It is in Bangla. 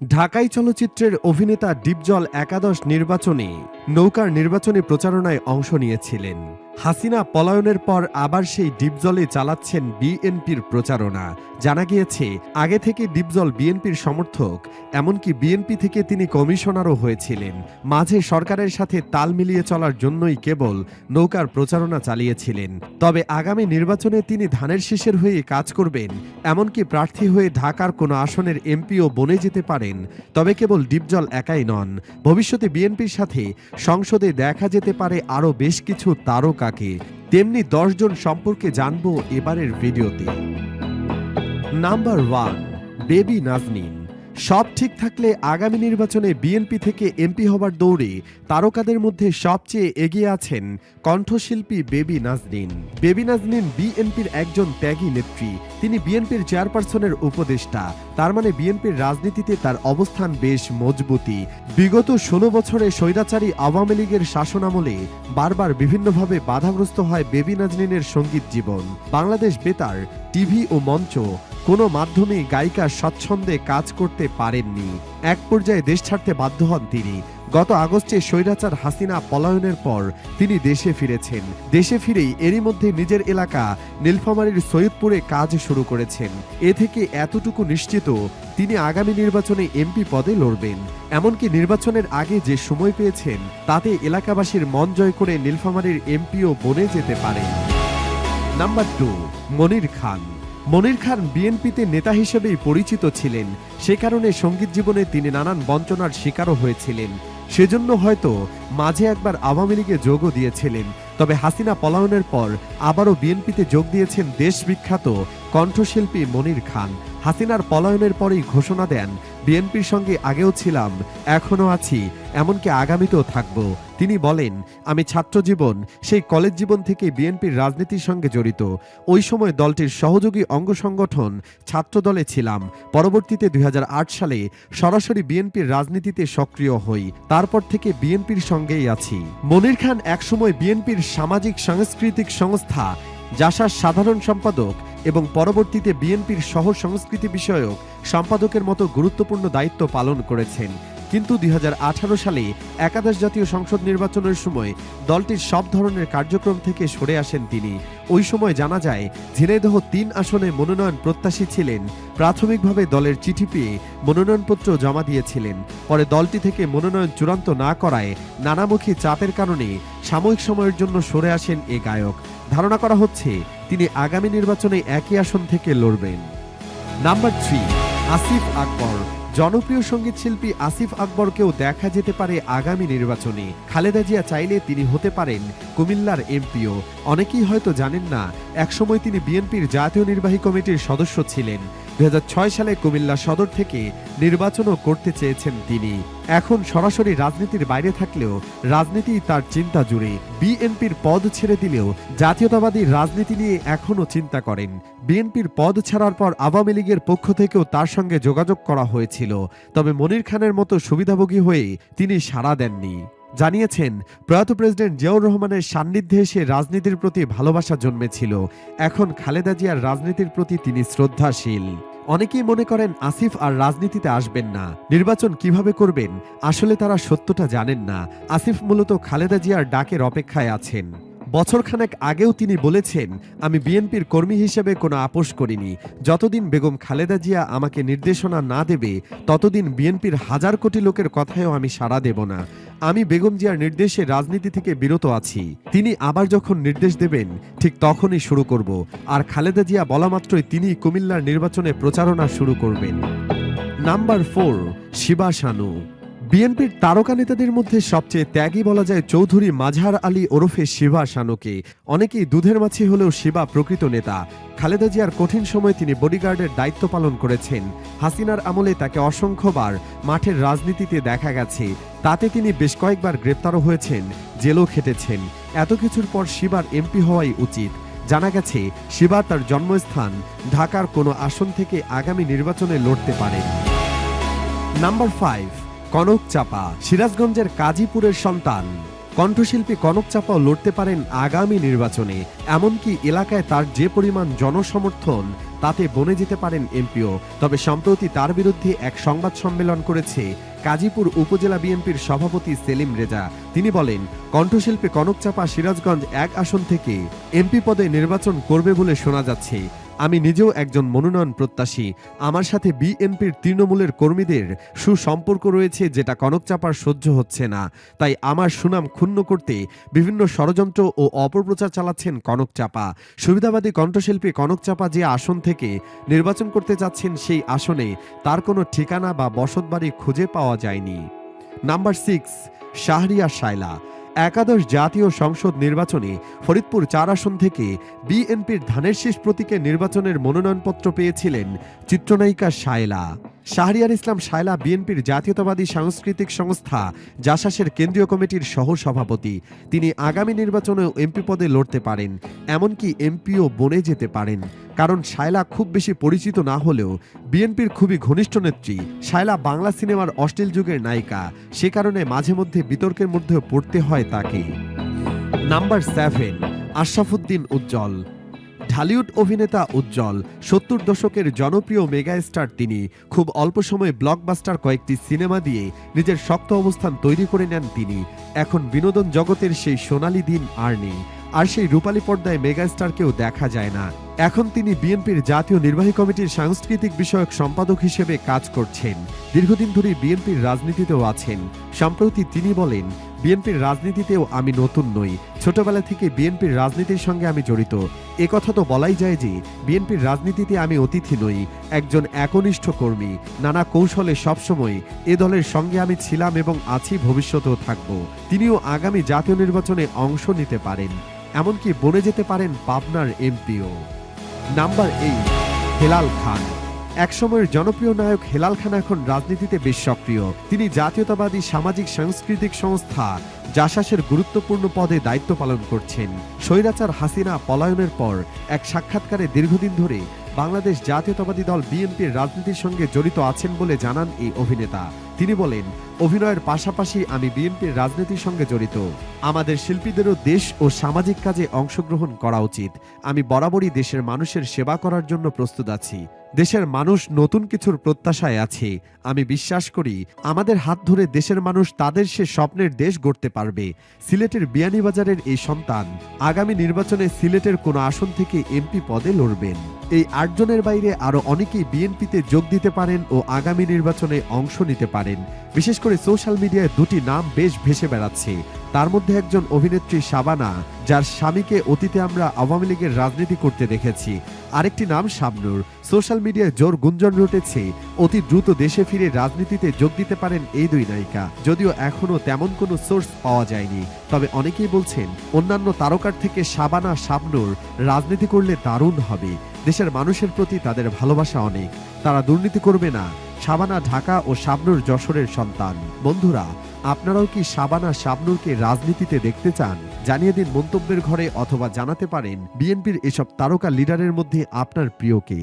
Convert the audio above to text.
ঢাকাই চলচ্চিত্রের অভিনেতা ডিপজল একাদশ নির্বাচনে নৌকার নির্বাচনী প্রচারণায় অংশ নিয়েছিলেন। হাসিনা পলায়নের পর আবার সেই ডিপজলে চালাচ্ছেন বিএনপির প্রচারণা। জানা গিয়েছে, আগে থেকে ডিপজল বিএনপির সমর্থক, এমনকি বিএনপি থেকে তিনি কমিশনারও হয়েছিলেন। মাঝে সরকারের সাথে তাল মিলিয়ে চলার জন্যই কেবল নৌকার প্রচারণা চালিয়েছিলেন। তবে আগামী নির্বাচনে তিনি ধানের শীষের হয়ে কাজ করবেন, এমনকি প্রার্থী হয়ে ঢাকার কোনো আসনের এমপিও বনে যেতে পারেন। তবে কেবল ডিপজল একাই নন, ভবিষ্যতে বিএনপির সাথে সংসদে দেখা যেতে পারে আরও বেশ কিছু তারকাকে তেমনি দশজন সম্পর্কে জানব এবারের ভিডিওতে। নাম্বার ওয়ান বেবি নাজনীন সব ঠিক থাকলে আগামী নির্বাচনে বিএনপি থেকে এমপি হবার দৌড়ে তারকাদের মধ্যে সবচেয়ে এগিয়ে আছেন কণ্ঠশিল্পী বেবি নাজনীন। বেবি নাজনীন বিএনপির একজন ত্যাগী নেত্রী। তিনি বিএনপির চেয়ারপারসনের উপদেষ্টা। তার মানে বিএনপির রাজনীতিতে তার অবস্থান বেশ মজবুতি বিগত ষোলো বছরে স্বৈরাচারী আওয়ামী লীগের শাসনামলে বারবার বিভিন্নভাবে বাধাগ্রস্ত হয় বেবি নাজনীনের সংগীত জীবন। বাংলাদেশ বেতার, টিভি ও মঞ্চ কোনো মাধ্যমে গায়িকা স্বচ্ছন্দে কাজ করতে পারেননি। এক পর্যায়ে দেশ ছাড়তে বাধ্য হন তিনি। গত আগস্টে স্বৈরাচার হাসিনা পলায়নের পর তিনি দেশে ফিরেছেন। দেশে ফিরেই এরই মধ্যে নিজের এলাকা নীলফামারীর সৈয়দপুরে কাজ শুরু করেছেন। এ থেকে এতটুকু নিশ্চিত, তিনি আগামী নির্বাচনে এমপি পদে লড়বেন। এমনকি নির্বাচনের আগে যে সময় পেয়েছেন, তাতে এলাকাবাসীর মন জয় করে নীলফামারীর এমপিও বনে যেতে পারেন। Number two, Monir Khan. মনির খান বিএনপিতে নেতা হিসেবেই পরিচিত ছিলেন। সে কারণে সংগীত জীবনে তিনি নানান বঞ্চনার শিকারও হয়েছিলেন। সেজন্য হয়তো মাঝে একবার আওয়ামী লীগে যোগও দিয়েছিলেন। তবে হাসিনা পলায়নের পর আবারও বিএনপিতে যোগ দিয়েছেন দেশ বিখ্যাত কণ্ঠশিল্পী মনির খান। হাসিনার পলায়নের পরেই ঘোষণা দেন বিএনপির সঙ্গে আগেও ছিলাম এখনও আছি, এমনকি আগামীতেও থাকব। তিনি বলেন, আমি ছাত্র জীবন, সেই কলেজ জীবন থেকে বিএনপির রাজনীতির সঙ্গে জড়িত। ওই সময় দলটির সহযোগী অঙ্গ সংগঠন ছাত্র দলে ছিলাম। পরবর্তীতে দুই হাজার আট সালে সরাসরি বিএনপির রাজনীতিতে সক্রিয় হই। তারপর থেকে বিএনপির সঙ্গেই আছি। মনির খান একসময় বিএনপির সামাজিক, সাংস্কৃতিক সংস্থা জাসার সাধারণ সম্পাদক এবং পরবর্তীতে বিএনপির সহ সংস্কৃতি বিষয়ক সম্পাদকের মতো গুরুত্বপূর্ণ দায়িত্ব পালন করেছেন। কিন্তু দুই হাজার আঠারো সালে একাদশ জাতীয় সংসদ নির্বাচনের সময় দলটির সব ধরনের কার্যক্রম থেকে সরে আসেন তিনি। ওই সময় জানা যায়, ঝিনাইদহ তিন আসনে মনোনয়ন প্রত্যাশী ছিলেন। প্রাথমিকভাবে দলের চিঠি পেয়ে মনোনয়নপত্র জমা দিয়েছিলেন। পরে দলটি থেকে মনোনয়ন চূড়ান্ত না করায় নানামুখী চাপের কারণে সাময়িক সময়ের জন্য সরে আসেন এ গায়ক। ধারণা করা হচ্ছে তিনি আগামী নির্বাচনে একই আসন থেকে লড়বেন। Number three, Asif Akbar. জনপ্রিয় সংগীত শিল্পী আসিফ আকবরকেও দেখা যেতে পারে আগামী নির্বাচনে। খালেদা জিয়া চাইলে তিনি হতে পারেন কুমিল্লার এমপিও। অনেকেই হয়তো জানেন না একসময় তিনি বিএনপির জাতীয় নির্বাহী কমিটির সদস্য ছিলেন। দু হাজার ছয় সালে কুমিল্লা সদর থেকে নির্বাচনও করতে চেয়েছেন তিনি। এখন সরাসরি রাজনীতির বাইরে থাকলেও রাজনীতি তার চিন্তা জুড়ে। বিএনপির পদ ছেড়ে দিলেও জাতীয়তাবাদী রাজনীতি নিয়ে এখনও চিন্তা করেন। বিএনপির পদ ছাড়ার পর আওয়ামী লীগের পক্ষ থেকেও তার সঙ্গে যোগাযোগ করা হয়েছিল। তবে মনির খানের মতো সুবিধাভোগী হয়ে তিনি সাড়া দেননি। জানিয়েছেন, প্রয়াত প্রেসিডেন্ট জিয়াউর রহমানের সান্নিধ্যে এসে রাজনীতির প্রতি ভালোবাসা জন্মেছিল। এখন খালেদা জিয়ার রাজনীতির প্রতি তিনি শ্রদ্ধাশীল। অনেকেই মনে করেন আসিফ আর রাজনীতিতে আসবেন না। নির্বাচন কীভাবে করবেন? আসলে তারা সত্যটা জানেন না। আসিফ মূলত খালেদা জিয়ার ডাকের অপেক্ষায় আছেন। বছরখানেক আগেও তিনি বলেছেন, আমি বিএনপির কর্মী হিসেবে কোনো আপোষ করিনি। যতদিন বেগম খালেদা জিয়া আমাকে নির্দেশনা না দেবে, ততদিন বিএনপির হাজার কোটি লোকের কথায়ও আমি সাড়া দেব না। আমি বেগম জিয়ার নির্দেশে রাজনীতি থেকে বিরত আছি। তিনি আবার যখন নির্দেশ দেবেন, ঠিক তখনই শুরু করব। আর খালেদা জিয়া বলা মাত্রই তিনি কুমিল্লার নির্বাচনে প্রচারণা শুরু করবেন। Number four, Shiba Shanu. বিএনপির তারকা নেতাদের মধ্যে সবচেয়ে ত্যাগী বলা যায় চৌধুরী মাঝহার আলী ওরফে শিবা শানুকে। অনেকেই দুধের মাছি হলেও শিবা প্রকৃত নেতা। খালেদা জিয়ার কঠিন সময়ে তিনি বডিগার্ডের দায়িত্ব পালন করেছেন। হাসিনার আমলে তাকে অসংখ্যবার মাঠের রাজনীতিতে দেখা গেছে। তাতে তিনি বেশ কয়েকবার গ্রেপ্তারও হয়েছেন, জেলও খেটেছেন। এত কিছুর পর শিবার এমপি হওয়াই উচিত। জানা গেছে, শিবা তার জন্মস্থান ঢাকার কোনো আসন থেকে আগামী নির্বাচনে লড়তে পারেন। Number five. কনক চাপা, সিরাজগঞ্জের কাজীপুরের সন্তান। কণ্ঠশিল্পী কনক চাপাও লড়তে পারেন আগামী নির্বাচনে, এমনকি এলাকায় তার যে পরিমাণ জনসমর্থন, তাতে বনে যেতে পারেন এমপিও। তবে সম্প্রতি তার বিরুদ্ধে এক সংবাদ সম্মেলন করেছে কাজীপুর উপজেলা বিএনপির সভাপতি সেলিম রেজা। তিনি বলেন, কণ্ঠশিল্পী কনক চাপা সিরাজগঞ্জ এক আসন থেকে এমপি পদে নির্বাচন করবে বলে শোনা যাচ্ছে। আমি নিজেও একজন মনোনয়ন প্রত্যাশী। আমার সাথে বিএনপির তৃণমূলের কর্মীদের সুসম্পর্ক রয়েছে যেটা কনক চাপার সহ্য হচ্ছে না। তাই আমার সুনাম ক্ষুণ্ণ করতে বিভিন্ন ষড়যন্ত্র ও অপপ্রচার চালাচ্ছেন কনক চাপা। সুবিধাবাদী কণ্ঠশিল্পী কনক চাপা যে আসন থেকে নির্বাচন করতে যাচ্ছেন সেই আসনে তার কোনো ঠিকানা বা বসতবাড়ি খুঁজে পাওয়া যায়নি। Number six Shahria Shaila. একাদশ জাতীয় সংসদ নির্বাচনে ফরিদপুর চার আসন থেকে বিএনপির ধানের শীষ প্রতীকে নির্বাচনের মনোনয়নপত্র পেয়েছিলেন চিত্রনায়িকা শায়লা। শাহরিয়ার ইসলাম শায়লা বিএনপির জাতীয়তাবাদী সাংস্কৃতিক সংস্থা জাসাসের কেন্দ্রীয় কমিটির সহ সভাপতি তিনি আগামী নির্বাচনেও এমপি পদে লড়তে পারেন, এমনকি এমপিও বনে যেতে পারেন। কারণ শায়লা খুব বেশি পরিচিত না হলেও বিএনপির খুবই ঘনিষ্ঠ নেত্রী। শায়লা বাংলা সিনেমার অশ্লীল যুগের নায়িকা। সে কারণে মাঝে মধ্যে বিতর্কের মধ্যে পড়তে হয় তাকে। Number seven, Ashrafuddin Ujjal. Dhallywood অভিনেতা উজ্জ্বল, সত্তর দশকের জনপ্রিয় মেগাস্টার তিনি। খুব অল্প সময়ে ব্লকবাস্টার কয়েকটি সিনেমা দিয়ে নিজের শক্ত অবস্থান তৈরি করে নেন তিনি। এখন বিনোদন জগতের সেই সোনালি দিন আর নেই। আর সেই রূপালী পর্দায় মেগাস্টারকেও দেখা যায় না। এখন তিনি বিএনপির জাতীয় নির্বাহী কমিটির সাংস্কৃতিক বিষয়ক সম্পাদক হিসেবে কাজ করছেন। দীর্ঘদিন ধরে বিএনপির রাজনীতিতেও আছেন। সম্প্রতি তিনি বলেন, বিএনপির রাজনীতিতেও আমি নতুন নই। ছোটবেলা থেকে বিএনপির রাজনীতির সঙ্গে আমি জড়িত। কথা তো বলাই যায় যে, বিএনপির রাজনীতিতে আমি অতিথি নই, একজন একনিষ্ঠ কর্মী। নানা কৌশলে সবসময় এ দলের সঙ্গে আমি ছিলাম এবং আছি ভবিষ্যতেও থাকব। তিনিও আগামী জাতীয় নির্বাচনে অংশ নিতে পারেন। এমনকি বনে যেতে পারেন পাবনার MPO. Number eight Helal Khan. একসময়ের জনপ্রিয় নায়ক হেলাল খান এখন রাজনীতিতে বেশ সক্রিয়। তিনি জাতীয়তাবাদী সামাজিক সাংস্কৃতিক সংস্থা জাসাসের গুরুত্বপূর্ণ পদে দায়িত্ব পালন করছেন। স্বৈরাচার হাসিনা পলায়নের পর এক সাক্ষাৎকারে দীর্ঘদিন ধরে বাংলাদেশ জাতীয়তাবাদী দল বিএনপির রাজনীতির সঙ্গে জড়িত আছেন বলে জানান এই অভিনেতা। তিনি বলেন, অভিনয়ের পাশাপাশি আমি বিএনপির রাজনীতির সঙ্গে জড়িত। আমাদের শিল্পীদেরও দেশ ও সামাজিক কাজে অংশগ্রহণ করা উচিত। আমি বরাবরই দেশের মানুষের সেবা করার জন্য প্রস্তুত আছি। দেশের মানুষ নতুন কিছুর প্রত্যাশায় আছে। আমি বিশ্বাস করি, আমাদের হাত ধরে দেশের মানুষ তাদের সে স্বপ্নের দেশ গড়তে পারবে। সিলেটের বিয়ানীবাজারের এই সন্তান আগামী নির্বাচনে সিলেটের কোনো আসন থেকে এমপি পদে লড়বেন। এই আটজনের বাইরে আরও অনেকেই বিএনপিতে যোগ দিতে পারেন ও আগামী নির্বাচনে অংশ নিতে পারেন। বিশেষ করে সোশ্যাল মিডিয়ায় দুটি নাম বেশ ভেসে বেড়াচ্ছে। তার মধ্যে একজন অভিনেত্রী শাবানা, যার স্বামীকে অতীতে আমরা আওয়ামী লীগের রাজনীতি করতে দেখেছি। আরেকটি নাম শাবনুর। সোশ্যাল মিডিয়ায় জোর গুঞ্জন রটেছে, অতি দ্রুত দেশে ফিরে রাজনীতিতে যোগ দিতে পারেন এই দুই নায়িকা। যদিও এখনও তেমন কোনো সোর্স পাওয়া যায়নি। তবে অনেকেই বলছেন, অন্যান্য তারকার থেকে শাবানা, শাবনুর রাজনীতি করলে দারুণ হবে। দেশের মানুষের প্রতি তাদের ভালোবাসা অনেক। তারা দুর্নীতি করবে না। শাবানা ঢাকা ও শাবনুর যশোরের সন্তান। বন্ধুরা আপনারাও কি শাবানা শাবনুরকে রাজনীতিতে দেখতে চান? জানিয়ে দিন মন্তব্যের ঘরে অথবা জানাতে পারেন বিএনপির এসব তারকা লিডারের মধ্যে আপনার প্রিয় কে?